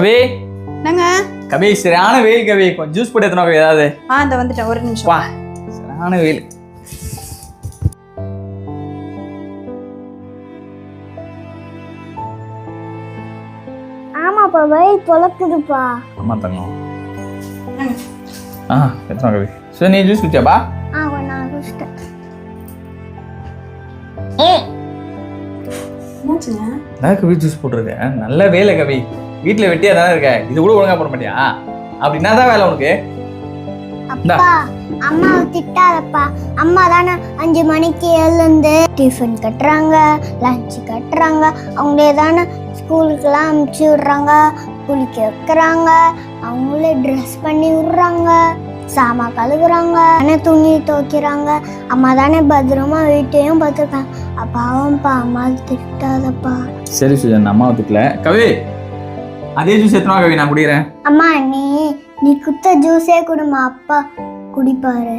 கவி. என்னங்க? கவி சரியான வெயில் கவி. கொஞ்சம் ஜூஸ் போட்டு எத்தனை கவி ஏதாவது. ஆ இந்த வந்துட்டேன் ஒரு நிமிஷம். வா. சரியான வெயில். ஆமாப்பா வயிறு பொழக்குதுப்பா. அம்மா தங்கம். ஆ எத்தனை கவி. சரி நீ ஜூஸ் குடிச்சாப்பா ஆ நான் குடிச்சிட்டேன். என்னாச்சுங்க? நான் கவி ஜூஸ் போட்டிருக்கேன் நல்ல வேலை கவி. வீட்டில் வெட்டியா தானே இருக்க? இது கூட ஒழுங்கா போட மாட்டியா? அப்படின்னா தான் வேலை உனக்கு. அப்பா அம்மாவை திட்டாதப்பா. அம்மா தானே அஞ்சு மணிக்கு எழுந்து டிஃபன் கட்டுறாங்க லஞ்ச் கட்டுறாங்க. அவங்களே தானே ஸ்கூலுக்கெல்லாம் அனுப்பிச்சி விடுறாங்க குளிக்க வைக்கிறாங்க. அவங்களே ட்ரெஸ் பண்ணி விடுறாங்க சாமா கழுகுறாங்க தானே துணி துவைக்கிறாங்க. அம்மா தானே பத்திரமா வீட்டையும் பார்த்துருக்காங்க அப்பாவும்ப்பா அம்மா திட்டாதப்பா. சரி சுஜன் அம்மாவை திட்டல. கவி! அதே ஜூஸ் எத்தனை கவி நான் குடிக்கிறேன்? அம்மா நீ நீ குத்த ஜூஸே குடுமா அப்பா குடிப்பாரு.